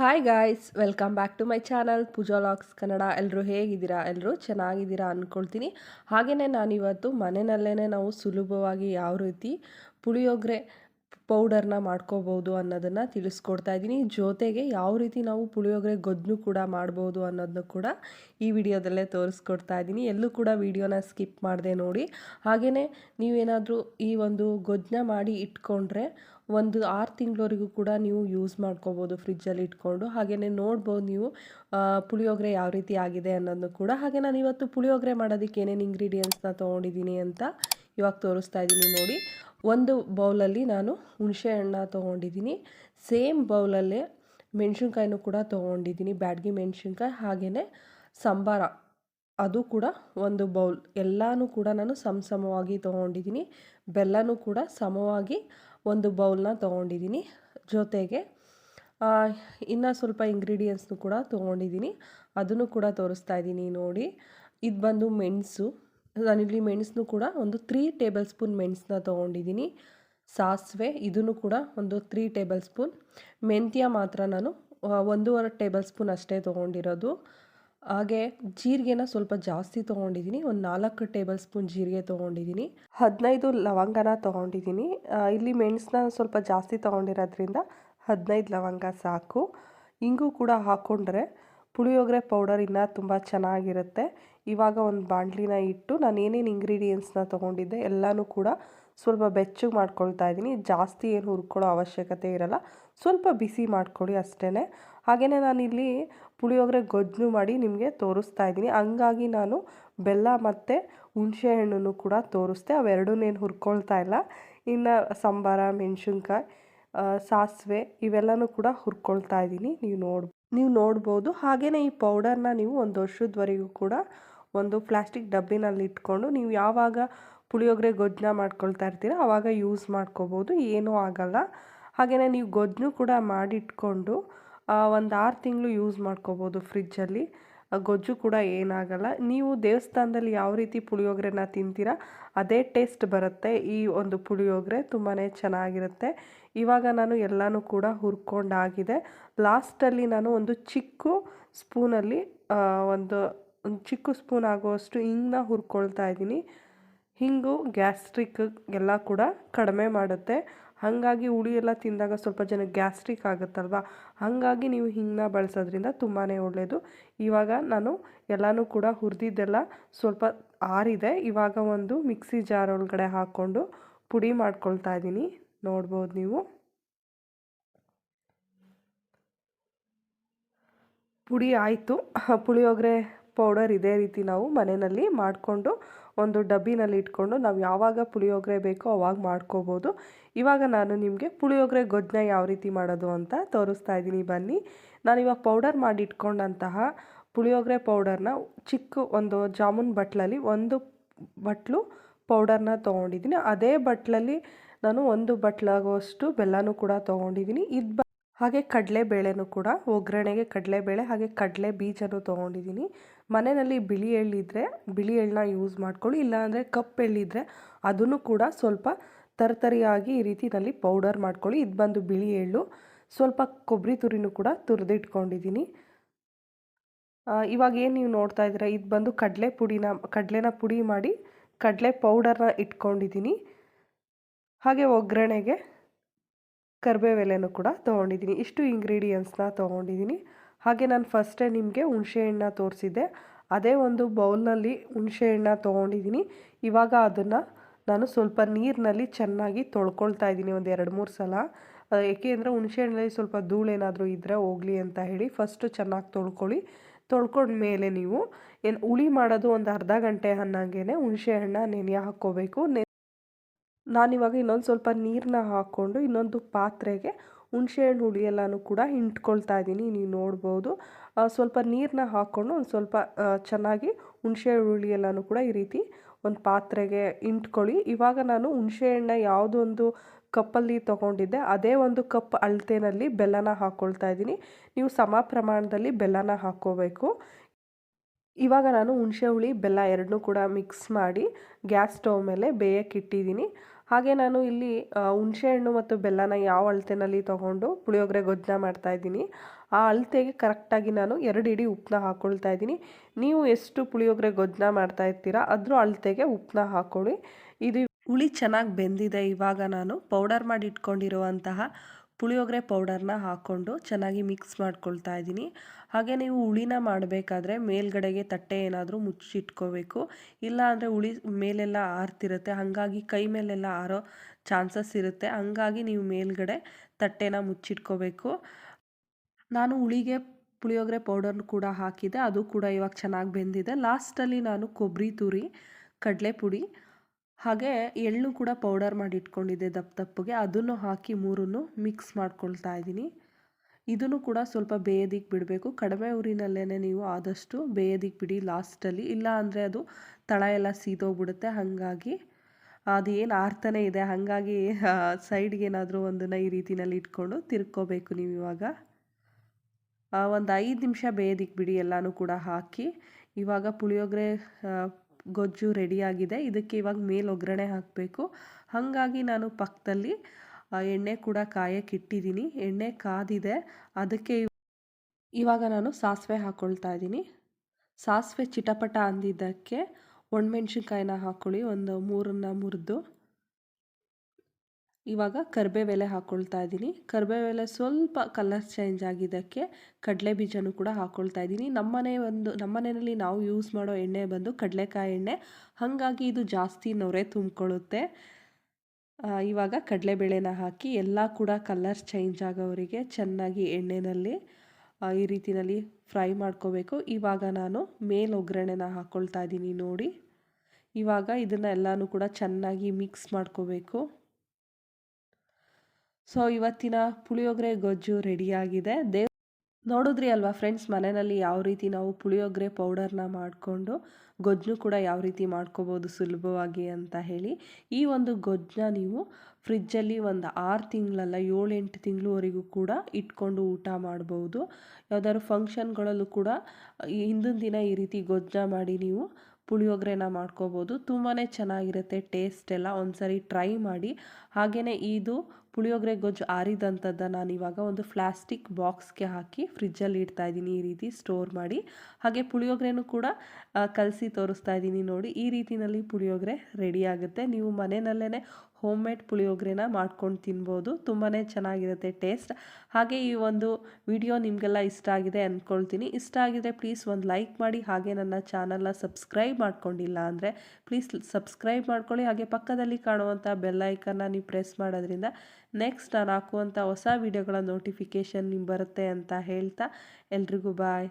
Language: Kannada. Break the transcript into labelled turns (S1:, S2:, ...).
S1: Hi guys welcome back to my channel Pooja logs Kannada ಎಲ್ಲರೂ ಹೇಗಿದ್ದೀರಾ? ಎಲ್ಲರೂ ಚೆನ್ನಾಗಿದ್ದೀರಾ ಅಂದ್ಕೊಳ್ತೀನಿ ಹಾಗೆಯೇ ನಾನಿವತ್ತು ಮನೆಯಲ್ಲೇ ನಾವು ಸುಲಭವಾಗಿ ಯಾವ ರೀತಿ ಪುಳಿಯೋಗರೆ ಪೌಡರ್ನ ಮಾಡ್ಕೋಬೋದು ಅನ್ನೋದನ್ನು ತಿಳಿಸ್ಕೊಡ್ತಾ ಇದ್ದೀನಿ. ಜೊತೆಗೆ ಯಾವ ರೀತಿ ನಾವು ಪುಳಿಯೋಗರೆ ಗೊಜ್ಜು ಕೂಡ ಮಾಡ್ಬೋದು ಅನ್ನೋದನ್ನು ಕೂಡ ಈ ವಿಡಿಯೋದಲ್ಲೇ ತೋರಿಸ್ಕೊಡ್ತಾ ಇದ್ದೀನಿ. ಎಲ್ಲೂ ಕೂಡ ವಿಡಿಯೋನ ಸ್ಕಿಪ್ ಮಾಡದೆ ನೋಡಿ. ಹಾಗೆಯೇ ನೀವೇನಾದರೂ ಈ ಒಂದು ಗೊಜ್ಜನ್ನ ಮಾಡಿ ಇಟ್ಕೊಂಡ್ರೆ ಒಂದು ಆರು ತಿಂಗಳವರೆಗೂ ಕೂಡ ನೀವು ಯೂಸ್ ಮಾಡ್ಕೋಬೋದು ಫ್ರಿಜ್ಜಲ್ಲಿ ಇಟ್ಕೊಂಡು. ಹಾಗೆಯೇ ನೋಡ್ಬೋದು ನೀವು ಪುಳಿಯೋಗರೆ ಯಾವ ರೀತಿ ಆಗಿದೆ ಅನ್ನೋದನ್ನು ಕೂಡ. ಹಾಗೆ ನಾನು ಇವತ್ತು ಪುಳಿಯೋಗರೆ ಮಾಡೋದಕ್ಕೆ ಏನೇನು ಇಂಗ್ರೀಡಿಯೆಂಟ್ಸ್ನ ತೊಗೊಂಡಿದ್ದೀನಿ ಅಂತ ಇವಾಗ ತೋರಿಸ್ತಾ ಇದ್ದೀನಿ ನೋಡಿ. ಒಂದು ಬೌಲಲ್ಲಿ ನಾನು ಹುಣಸೆ ಹಣ್ಣ ತೊಗೊಂಡಿದ್ದೀನಿ. ಸೇಮ್ ಬೌಲಲ್ಲೇ ಮೆಣಸಿನ್ಕಾಯಿನೂ ಕೂಡ ತೊಗೊಂಡಿದ್ದೀನಿ. ಬ್ಯಾಡ್ಗಿ ಮೆಣಸಿನ್ಕಾಯಿ ಹಾಗೆಯೇ ಸಂಬಾರ. ಅದು ಕೂಡ ಒಂದು ಬೌಲ್. ಎಲ್ಲನೂ ಕೂಡ ನಾನು ಸಮ ಸಮವಾಗಿ ತೊಗೊಂಡಿದ್ದೀನಿ. ಬೆಲ್ಲನೂ ಕೂಡ ಸಮವಾಗಿ ಒಂದು ಬೌಲ್ನ ತೊಗೊಂಡಿದ್ದೀನಿ. ಜೊತೆಗೆ ಇನ್ನು ಸ್ವಲ್ಪ ಇಂಗ್ರೀಡಿಯೆಂಟ್ಸ್ನು ಕೂಡ ತೊಗೊಂಡಿದ್ದೀನಿ. ಅದನ್ನು ಕೂಡ ತೋರಿಸ್ತಾ ಇದ್ದೀನಿ ನೋಡಿ. ಇದು ಬಂದು ಮೆಣಸು. ನಾನಿಲ್ಲಿ ಮೆಣಸನ್ನು ಕೂಡ ಒಂದು ತ್ರೀ ಟೇಬಲ್ ಸ್ಪೂನ್ ಮೆಣಸನ್ನ ತೊಗೊಂಡಿದ್ದೀನಿ. ಸಾಸಿವೆ, ಇದನ್ನು ಕೂಡ ಒಂದು ತ್ರೀ ಟೇಬಲ್ ಸ್ಪೂನ್ ಮೆಂತ್ಯ ಮಾತ್ರ ನಾನು ಒಂದೂವರೆ ಟೇಬಲ್ ಸ್ಪೂನ್ ಅಷ್ಟೇ ತೊಗೊಂಡಿರೋದು. ಹಾಗೆ ಜೀರಿಗೆನ ಸ್ವಲ್ಪ ಜಾಸ್ತಿ ತೊಗೊಂಡಿದ್ದೀನಿ, ಒಂದು ನಾಲ್ಕು ಟೇಬಲ್ ಸ್ಪೂನ್ ಜೀರಿಗೆ ತೊಗೊಂಡಿದ್ದೀನಿ. ಹದಿನೈದು ಲವಂಗನ ತೊಗೊಂಡಿದ್ದೀನಿ. ಇಲ್ಲಿ ಮೆಣಸನ್ನ ಸ್ವಲ್ಪ ಜಾಸ್ತಿ ತೊಗೊಂಡಿರೋದ್ರಿಂದ ಹದಿನೈದು ಲವಂಗ ಸಾಕು. ಇಂಗು ಕೂಡ ಹಾಕ್ಕೊಂಡ್ರೆ ಪುಳಿಯೋಗರೆ ಪೌಡರ್ ಇನ್ನೂ ತುಂಬ ಚೆನ್ನಾಗಿರುತ್ತೆ. ಇವಾಗ ಒಂದು ಬಾಂಡ್ಲಿನ ಇಟ್ಟು ನಾನು ಏನೇನು ಇಂಗ್ರೀಡಿಯೆಂಟ್ಸ್ನ ತೊಗೊಂಡಿದ್ದೆ ಎಲ್ಲನೂ ಕೂಡ ಸ್ವಲ್ಪ ಬೆಚ್ಚಗೆ ಮಾಡ್ಕೊಳ್ತಾ ಇದ್ದೀನಿ ಜಾಸ್ತಿ ಏನು ಹುರ್ಕೊಳ್ಳೋ ಅವಶ್ಯಕತೆ ಇರಲ್ಲ. ಸ್ವಲ್ಪ ಬಿಸಿ ಮಾಡ್ಕೊಳ್ಳಿ ಅಷ್ಟೇ ಹಾಗೆಯೇ ನಾನಿಲ್ಲಿ ಪುಳಿಯೋಗರೆ ಗೊಜ್ಜು ಮಾಡಿ ನಿಮಗೆ ತೋರಿಸ್ತಾ ಇದ್ದೀನಿ ಹಂಗಾಗಿ ನಾನು ಬೆಲ್ಲ ಮತ್ತು ಹುಣಸೆ ಹಣ್ಣನ್ನು ಕೂಡ ತೋರಿಸ್ದೆ. ಏನು ಹುರ್ಕೊಳ್ತಾ ಇಲ್ಲ. ಇನ್ನು ಸಾಂಬಾರ, ಮೆಣಸಿನ್ಕಾಯಿ ಸಾಸಿವೆ ಇವೆಲ್ಲನೂ ಕೂಡ ಹುರ್ಕೊಳ್ತಾ ಇದ್ದೀನಿ ನೀವು ನೋಡ್ ನೀವು ನೋಡ್ಬೋದು. ಹಾಗೆಯೇ ಈ ಪೌಡರ್ನ ನೀವು ಒಂದು ವರ್ಷದವರೆಗೂ ಕೂಡ ಒಂದು ಪ್ಲಾಸ್ಟಿಕ್ ಡಬ್ಬಿನಲ್ಲಿ ಇಟ್ಕೊಂಡು ನೀವು ಯಾವಾಗ ಪುಳಿಯೋಗರೆ ಗೊಜ್ಜನ್ನ ಮಾಡ್ಕೊಳ್ತಾ ಇರ್ತೀರ ಆವಾಗ ಯೂಸ್ ಮಾಡ್ಕೋಬೋದು. ಏನೂ ಆಗಲ್ಲ. ಹಾಗೆಯೇ ನೀವು ಗೊಜ್ಜನ್ನು ಕೂಡ ಮಾಡಿಟ್ಕೊಂಡು ಒಂದು ಆರು ತಿಂಗಳು ಯೂಸ್ ಮಾಡ್ಕೋಬೋದು ಫ್ರಿಜ್ಜಲ್ಲಿ ಗೊಜ್ಜು ಕೂಡ ಏನಾಗಲ್ಲ. ನೀವು ದೇವಸ್ಥಾನದಲ್ಲಿ ಯಾವ ರೀತಿ ಪುಳಿಯೋಗರೆನ ತಿಂತೀರಾ, ಅದೇ ಟೇಸ್ಟ್ ಬರುತ್ತೆ. ಈ ಒಂದು ಪುಳಿಯೋಗರೆ ತುಂಬಾ ಚೆನ್ನಾಗಿರುತ್ತೆ. ಇವಾಗ ನಾನು ಎಲ್ಲನೂ ಕೂಡ ಹುರ್ಕೊಂಡಾಗಿದೆ. ಲಾಸ್ಟಲ್ಲಿ ನಾನು ಒಂದು ಚಿಕ್ಕ ಸ್ಪೂನಲ್ಲಿ ಒಂದು ಒಂದು ಚಿಕ್ಕ ಸ್ಪೂನ್ ಆಗುವಷ್ಟು ಹಿಂಗನ್ನ ಹುರ್ಕೊಳ್ತಾ ಇದ್ದೀನಿ. ಹಿಂಗು ಗ್ಯಾಸ್ಟ್ರಿಕ್ ಎಲ್ಲ ಕೂಡ ಕಡಿಮೆ ಮಾಡುತ್ತೆ. ಹಾಗಾಗಿ ಹುಳಿ ಎಲ್ಲ ತಿಂದಾಗ ಸ್ವಲ್ಪ ಜನ ಗ್ಯಾಸ್ಟ್ರಿಕ್ ಆಗುತ್ತಲ್ವ? ಹಾಗಾಗಿ ನೀವು ಹಿಂಗನ್ನ ಬಳಸೋದ್ರಿಂದ ತುಂಬಾ ಒಳ್ಳೆಯದು ಇವಾಗ ನಾನು ಎಲ್ಲನೂ ಕೂಡ ಹುರಿದಿದ್ದೆಲ್ಲ ಸ್ವಲ್ಪ ಆರಿದೆ. ಇವಾಗ ಒಂದು ಮಿಕ್ಸಿ ಜಾರ್ ಒಳಗಡೆ ಹಾಕ್ಕೊಂಡು ಪುಡಿ ಮಾಡ್ಕೊಳ್ತಾ ಇದ್ದೀನಿ. ನೋಡ್ಬೋದು ನೀವು. ಪುಡಿ ಆಯಿತು. ಪುಳಿಯೋಗರೆ ಪೌಡರ್ ಇದೇ ರೀತಿ ನಾವು ಮನೆಯಲ್ಲಿ ಮಾಡಿಕೊಂಡು ಒಂದು ಡಬ್ಬಿನಲ್ಲಿ ಇಟ್ಕೊಂಡು ನಾವು ಯಾವಾಗ ಪುಳಿಯೋಗರೆ ಬೇಕೋ ಅವಾಗ ಮಾಡ್ಕೋಬೋದು. ಇವಾಗ ನಾನು ನಿಮಗೆ ಪುಳಿಯೋಗರೆ ಗೊಜ್ಜನ್ನ ಯಾವ ರೀತಿ ಮಾಡೋದು ಅಂತ ತೋರಿಸ್ತಾ ಇದ್ದೀನಿ. ಬನ್ನಿ. ನಾನಿವಾಗ ಪೌಡರ್ ಮಾಡಿ ಇಟ್ಕೊಂಡಂತಹ ಪುಳಿಯೋಗರೆ ಪೌಡರ್ನ ಚಿಕ್ಕ ಒಂದು ಜಾಮೂನ್ ಬಟ್ಲಲ್ಲಿ ಒಂದು ಬಟ್ಲು ಪೌಡರ್ನ ತೊಗೊಂಡಿದ್ದೀನಿ. ಅದೇ ಬಟ್ಲಲ್ಲಿ ನಾನು ಒಂದು ಬಟ್ಲಾಗುವಷ್ಟು ಬೆಲ್ಲನೂ ಕೂಡ ತೊಗೊಂಡಿದ್ದೀನಿ. ಇದು ಹಾಗೆ ಕಡಲೆಬೇಳೆನೂ ಕೂಡ, ಒಗ್ಗರಣೆಗೆ ಕಡಲೆಬೇಳೆ ಹಾಗೆ ಕಡಲೆ ಬೀಜನೂ ತೊಗೊಂಡಿದ್ದೀನಿ. ಮನೆಯಲ್ಲಿ ಬಿಳಿ ಎಳ್ಳಿದ್ರೆ ಬಿಳಿ ಎಳ್ಳನ್ನ ಯೂಸ್ ಮಾಡ್ಕೊಳ್ಳಿ. ಇಲ್ಲಾಂದರೆ ಕಪ್ಪು ಎಳ್ಳಿದ್ರೆ ಅದನ್ನು ಕೂಡ ಸ್ವಲ್ಪ ತರತರಿಯಾಗಿ ಈ ರೀತಿಯಲ್ಲಿ ಪೌಡರ್ ಮಾಡ್ಕೊಳ್ಳಿ. ಇದು ಬಂದು ಬಿಳಿ ಎಳ್ಳು, ಸ್ವಲ್ಪ ಕೊಬ್ಬರಿ ತುರಿನೂ ಕೂಡ ತುರಿದಿಟ್ಕೊಂಡಿದ್ದೀನಿ. ಇವಾಗ ಏನು ನೀವು ನೋಡ್ತಾ ಇದ್ದೀರಾ? ಇದು ಬಂದು ಕಡಲೆ ಪುಡಿನ, ಕಡಲೆನ ಪುಡಿ ಮಾಡಿ ಕಡಲೆ ಪೌಡರ್ನ ಇಟ್ಕೊಂಡಿದ್ದೀನಿ. ಹಾಗೆ ಒಗ್ಗರಣೆಗೆ ಕರಿಬೇವೆಲೆನೂ ಕೂಡ ತೊಗೊಂಡಿದ್ದೀನಿ. ಇಷ್ಟು ಇಂಗ್ರೀಡಿಯೆಂಟ್ಸ್ನ ತೊಗೊಂಡಿದ್ದೀನಿ. ಹಾಗೆ ನಾನು ಫಸ್ಟೇ ನಿಮಗೆ ಹುಣಸೆ ಹಣ್ಣ ತೋರಿಸಿದ್ದೆ. ಅದೇ ಒಂದು ಬೌಲ್ನಲ್ಲಿ ಹುಣಸೆಹಣ್ಣ ತೊಗೊಂಡಿದ್ದೀನಿ. ಇವಾಗ ಅದನ್ನು ನಾನು ಸ್ವಲ್ಪ ನೀರಿನಲ್ಲಿ ಚೆನ್ನಾಗಿ ತೊಳ್ಕೊಳ್ತಾ ಇದ್ದೀನಿ ಒಂದು ಎರಡು ಮೂರು ಸಲ. ಏಕೆ ಅಂದರೆ ಹುಣಸೆಹಣ್ಣಲ್ಲಿ ಸ್ವಲ್ಪ ಧೂಳೇನಾದರೂ ಇದ್ದರೆ ಹೋಗಲಿ ಅಂತ ಹೇಳಿ ಫಸ್ಟು ಚೆನ್ನಾಗಿ ತೊಳ್ಕೊಳ್ಳಿ. ತೊಳ್ಕೊಂಡ್ಮೇಲೆ ನೀವು ಏನು ಹುಳಿ ಮಾಡೋದು ಒಂದು ಅರ್ಧ ಗಂಟೆ ಅನ್ನಂಗೆ ಹುಣಸೆ ಹಣ್ಣ ನೆನೆ ಹಾಕ್ಕೋಬೇಕು. ನಾನಿವಾಗ ಇನ್ನೊಂದು ಸ್ವಲ್ಪ ನೀರನ್ನ ಹಾಕ್ಕೊಂಡು ಇನ್ನೊಂದು ಪಾತ್ರೆಗೆ ಹುಣಸೆಹಣ್ಣು ಹುಳಿ ಎಲ್ಲನೂ ಕೂಡ ಹಿಂಟ್ಕೊಳ್ತಾ ಇದ್ದೀನಿ, ನೀವು ನೋಡ್ಬೋದು. ಸ್ವಲ್ಪ ನೀರನ್ನ ಹಾಕ್ಕೊಂಡು ಒಂದು ಸ್ವಲ್ಪ ಚೆನ್ನಾಗಿ ಹುಣಸೆ ಹುಳಿ ಎಲ್ಲನೂ ಕೂಡ ಈ ರೀತಿ ಒಂದು ಪಾತ್ರೆಗೆ ಇಂಟ್ಕೊಳ್ಳಿ ಇವಾಗ ನಾನು ಹುಣಸೆಹಣ್ಣ ಯಾವುದೊಂದು ಕಪ್ಪಲ್ಲಿ ತೊಗೊಂಡಿದ್ದೆ, ಅದೇ ಒಂದು ಕಪ್ ಅಳತೆನಲ್ಲಿ ಬೆಲ್ಲನ ಹಾಕ್ಕೊಳ್ತಾ ಇದ್ದೀನಿ. ನೀವು ಸಮ ಪ್ರಮಾಣದಲ್ಲಿ ಬೆಲ್ಲನ ಹಾಕ್ಕೋಬೇಕು. ಇವಾಗ ನಾನು ಹುಣಸೆ ಹುಳಿ, ಬೆಲ್ಲ ಎರಡನ್ನೂ ಕೂಡ ಮಿಕ್ಸ್ ಮಾಡಿ ಗ್ಯಾಸ್ ಸ್ಟವ್ ಮೇಲೆ ಬೇಯಕ್ಕೆ ಇಟ್ಟಿದ್ದೀನಿ. ಹಾಗೆ ನಾನು ಇಲ್ಲಿ ಹುಣಸೆಹಣ್ಣು ಮತ್ತು ಬೆಲ್ಲನ ಯಾವ ಅಳತೆನಲ್ಲಿ ತೊಗೊಂಡು ಪುಳಿಯೋಗರೆ ಗೊಜ್ಜನ್ನ ಮಾಡ್ತಾಯಿದ್ದೀನಿ ಆ ಅಳತೆಗೆ ಕರೆಕ್ಟಾಗಿ ನಾನು ಎರಡು ಇಡೀ ಉಪ್ಪನ್ನ ಹಾಕ್ಕೊಳ್ತಾ ಇದ್ದೀನಿ. ನೀವು ಎಷ್ಟು ಪುಳಿಯೋಗರೆ ಗೊಜ್ಜನ ಮಾಡ್ತಾ ಇರ್ತೀರಾ ಅದ್ರ ಅಳತೆಗೆ ಉಪ್ಪನ್ನ ಹಾಕ್ಕೊಳ್ಳಿ ಇದು ಹುಳಿ ಚೆನ್ನಾಗಿ ಬೆಂದಿದೆ ಇವಾಗ ನಾನು. ಪೌಡರ್ ಮಾಡಿ ಇಟ್ಕೊಂಡಿರುವಂತಹ ಪುಳಿಯೋಗರೆ ಪೌಡರ್ನ ಹಾಕ್ಕೊಂಡು ಚೆನ್ನಾಗಿ ಮಿಕ್ಸ್ ಮಾಡ್ಕೊಳ್ತಾ ಇದ್ದೀನಿ. ಹಾಗೆ ನೀವು ಹುಳಿನ ಮಾಡಬೇಕಾದ್ರೆ ಮೇಲ್ಗಡೆಗೆ ತಟ್ಟೆ ಏನಾದರೂ ಮುಚ್ಚಿಟ್ಕೋಬೇಕು. ಇಲ್ಲ ಅಂದರೆ ಹುಳಿ ಮೇಲೆಲ್ಲ ಆರ್ತಿರುತ್ತೆ. ಹಾಗಾಗಿ ಕೈ ಮೇಲೆಲ್ಲ ಆರೋ ಚಾನ್ಸಸ್ ಇರುತ್ತೆ. ಹಾಗಾಗಿ ನೀವು ಮೇಲ್ಗಡೆ ತಟ್ಟೆನ ಮುಚ್ಚಿಟ್ಕೋಬೇಕು. ನಾನು ಹುಳಿಗೆ ಪುಳಿಯೋಗರೆ ಪೌಡರ್ನ ಕೂಡ ಹಾಕಿದೆ. ಅದು ಕೂಡ ಇವಾಗ ಚೆನ್ನಾಗಿ ಬೆಂದಿದೆ. ಲಾಸ್ಟಲ್ಲಿ ನಾನು ಕೊಬ್ಬರಿ ತುರಿ ಕಡಲೆ ಪುಡಿ ಹಾಗೆ ಎಳ್ಳು ಕೂಡ ಪೌಡರ್ ಮಾಡಿ ಇಟ್ಕೊಂಡಿದ್ದೆ ದಪ್ಪ ದಪ್ಪಗೆ. ಅದನ್ನು ಹಾಕಿ ಮೂರನ್ನು ಮಿಕ್ಸ್ ಮಾಡ್ಕೊಳ್ತಾ ಇದ್ದೀನಿ. ಇದನ್ನು ಕೂಡ ಸ್ವಲ್ಪ ಬೇಯೋದಿಕ್ಕೆ ಬಿಡಬೇಕು. ಕಡಿಮೆ ಊರಿನಲ್ಲೇ ನೀವು ಆದಷ್ಟು ಬೇಯೋದಿಕ್ಕೆ ಬಿಡಿ ಲಾಸ್ಟಲ್ಲಿ ಇಲ್ಲ ಅಂದರೆ ಅದು ತಳ ಎಲ್ಲ ಸೀದೋಗ್ಬಿಡುತ್ತೆ. ಹಾಗಾಗಿ ಅದು ಏನು ಆರ್ತನೇ ಇದೆ. ಹಾಗಾಗಿ ಸೈಡ್ಗೆ ಏನಾದರೂ ಒಂದನ್ನು ಈ ರೀತಿನಲ್ಲಿ ಇಟ್ಕೊಂಡು ತಿರ್ಕೋಬೇಕು ನೀವು ಇವಾಗ. ಒಂದು ಐದು ನಿಮಿಷ ಬೇಯೋದಿಕ್ಕೆ ಬಿಡಿ ಎಲ್ಲನೂ ಕೂಡ ಹಾಕಿ. ಇವಾಗ ಪುಳಿಯೋಗರೆ ಗೊಜ್ಜು ರೆಡಿಯಾಗಿದೆ. ಇದಕ್ಕೆ ಇವಾಗ ಮೇಲೆ ಒಗ್ಗರಣೆ ಹಾಕಬೇಕು. ಹಾಗಾಗಿ ನಾನು ಪಕ್ಕದಲ್ಲಿ ಎಣ್ಣೆ ಕೂಡ ಕಾಯಕ್ಕೆ ಇಟ್ಟಿದ್ದೀನಿ. ಎಣ್ಣೆ ಕಾದಿದೆ. ಅದಕ್ಕೆ ಇವಾಗ ನಾನು ಸಾಸಿವೆ ಹಾಕ್ಕೊಳ್ತಾ ಇದ್ದೀನಿ. ಸಾಸಿವೆ ಚಿಟಪಟ ಅಂದಿದ್ದಕ್ಕೆ ಒಣಮೆಣ್ಸಿನ್ಕಾಯಿನ ಹಾಕ್ಕೊಳ್ಳಿ ಒಂದು ಮೂರನ್ನ ಮುರಿದು ಇವಾಗ ಕರಿಬೇವೆಲೆ ಹಾಕ್ಕೊಳ್ತಾ ಇದ್ದೀನಿ. ಕರಿಬೇವೆಲೆ ಸ್ವಲ್ಪ ಕಲರ್ ಚೇಂಜ್ ಆಗಿದ್ದಕ್ಕೆ ಕಡಲೆ ಬೀಜನೂ ಕೂಡ ಹಾಕ್ಕೊಳ್ತಾ ಇದ್ದೀನಿ. ನಮ್ಮನೆ ಒಂದು ನಮ್ಮನೆಯಲ್ಲಿ ನಾವು ಯೂಸ್ ಮಾಡೋ ಎಣ್ಣೆ ಬಂದು ಕಡಲೆಕಾಯಿ ಎಣ್ಣೆ. ಹಾಗಾಗಿ ಇದು ಜಾಸ್ತಿ ನೊರೆ ತುಂಬಿಕೊಳ್ಳುತ್ತೆ. ಇವಾಗ ಕಡಲೆಬೇಳೆನ ಹಾಕಿ ಎಲ್ಲ ಕೂಡ ಕಲರ್ ಚೇಂಜ್ ಆಗೋವರಿಗೆ ಚೆನ್ನಾಗಿ ಎಣ್ಣೆಯಲ್ಲಿ ಈ ರೀತಿಯಲ್ಲಿ ಫ್ರೈ ಮಾಡ್ಕೋಬೇಕು. ಇವಾಗ ನಾನು ಮೇಲೆ ಒಗ್ಗರಣೆನ ಹಾಕ್ಕೊಳ್ತಾ ಇದ್ದೀನಿ ನೋಡಿ. ಇವಾಗ ಇದನ್ನು ಎಲ್ಲನೂ ಕೂಡ ಚೆನ್ನಾಗಿ ಮಿಕ್ಸ್ ಮಾಡ್ಕೋಬೇಕು. ಸೊ, ಇವತ್ತಿನ ಪುಳಿಯೋಗರೆ ಗೊಜ್ಜು ರೆಡಿಯಾಗಿದೆ. ದೇವ್ ನೋಡಿದ್ರಿ ಅಲ್ವಾ ಫ್ರೆಂಡ್ಸ್, ಮನೆಯಲ್ಲಿ ಯಾವ ರೀತಿ ನಾವು ಪುಳಿಯೋಗರೆ ಪೌಡರ್ನ ಮಾಡಿಕೊಂಡು ಗೊಜ್ಜು ಕೂಡ ಯಾವ ರೀತಿ ಮಾಡ್ಕೋಬೋದು ಸುಲಭವಾಗಿ ಅಂತ ಹೇಳಿ, ಈ ಒಂದು ಗೊಜ್ಜನ್ನ ನೀವು ಫ್ರಿಜ್ಜಲ್ಲಿ ಒಂದು ಆರು ತಿಂಗಳಲ್ಲ ಏಳೆಂಟು ತಿಂಗಳವರೆಗೂ ಕೂಡ ಇಟ್ಕೊಂಡು ಊಟ ಮಾಡ್ಬೋದು. ಯಾವುದಾದ್ರು ಫಂಕ್ಷನ್ಗಳಲ್ಲೂ ಕೂಡ ಹಿಂದಿನ ದಿನ ಈ ರೀತಿ ಗೊಜ್ಜ ಮಾಡಿ ನೀವು ಪುಳಿಯೋಗರೆನ ಮಾಡ್ಕೋಬೋದು. ತುಂಬಾ ಚೆನ್ನಾಗಿರುತ್ತೆ, ಟೇಸ್ಟ್ ಎಲ್ಲ ಒಂದ್ಸರಿ ಟ್ರೈ ಮಾಡಿ. ಹಾಗೆಯೇ ಇದು ಪುಳಿಯೋಗರೆ ಗೊಜ್ಜು ಆರಿದಂಥದ್ದನ್ನು ನಾನು ಇವಾಗ ಒಂದು ಪ್ಲಾಸ್ಟಿಕ್ ಬಾಕ್ಸ್ಗೆ ಹಾಕಿ ಫ್ರಿಜ್ಜಲ್ಲಿ ಇಡ್ತಾ ಇದ್ದೀನಿ ಈ ರೀತಿ ಸ್ಟೋರ್ ಮಾಡಿ. ಹಾಗೆ ಪುಳಿಯೋಗರೆನೂ ಕೂಡ ಕಲಸಿ ತೋರಿಸ್ತಾ ಇದ್ದೀನಿ ನೋಡಿ. ಈ ರೀತಿಯಲ್ಲಿ ಪುಳಿಯೋಗರೆ ರೆಡಿ ಆಗುತ್ತೆ. ನೀವು ಮನೆಯಲ್ಲೇ ಹೋಮ್ ಮೇಡ್ ಪುಳಿಯೋಗರೆನ ಮಾಡ್ಕೊಂಡು ತಿನ್ಬೋದು. ತುಂಬಾ ಚೆನ್ನಾಗಿರುತ್ತೆ ಟೇಸ್ಟ್. ಹಾಗೆ ಈ ಒಂದು ವಿಡಿಯೋ ನಿಮಗೆಲ್ಲ ಇಷ್ಟ ಆಗಿದೆ ಅಂದ್ಕೊಳ್ತೀನಿ ಇಷ್ಟ ಆಗಿದ್ರೆ ಪ್ಲೀಸ್ ಒಂದು ಲೈಕ್ ಮಾಡಿ, ಹಾಗೆ ನನ್ನ ಚಾನಲ್ನ ಸಬ್ಸ್ಕ್ರೈಬ್ ಮಾಡ್ಕೊಂಡಿಲ್ಲ ಅಂದರೆ ಪ್ಲೀಸ್ ಸಬ್ಸ್ಕ್ರೈಬ್ ಮಾಡ್ಕೊಳ್ಳಿ. ಹಾಗೆ ಪಕ್ಕದಲ್ಲಿ ಕಾಣುವಂಥ ಬೆಲ್ಲೈಕನ್ನ ನೀವು ಪ್ರೆಸ್ ಮಾಡೋದ್ರಿಂದ ನೆಕ್ಸ್ಟ್ ನಾನು ಹಾಕುವಂಥ ಹೊಸ ವಿಡಿಯೋಗಳ ನೋಟಿಫಿಕೇಷನ್ ನಿಮ್ಗೆ ಬರುತ್ತೆ ಅಂತ ಹೇಳ್ತಾ. ಎಲ್ರಿಗೂ ಬಾಯ್.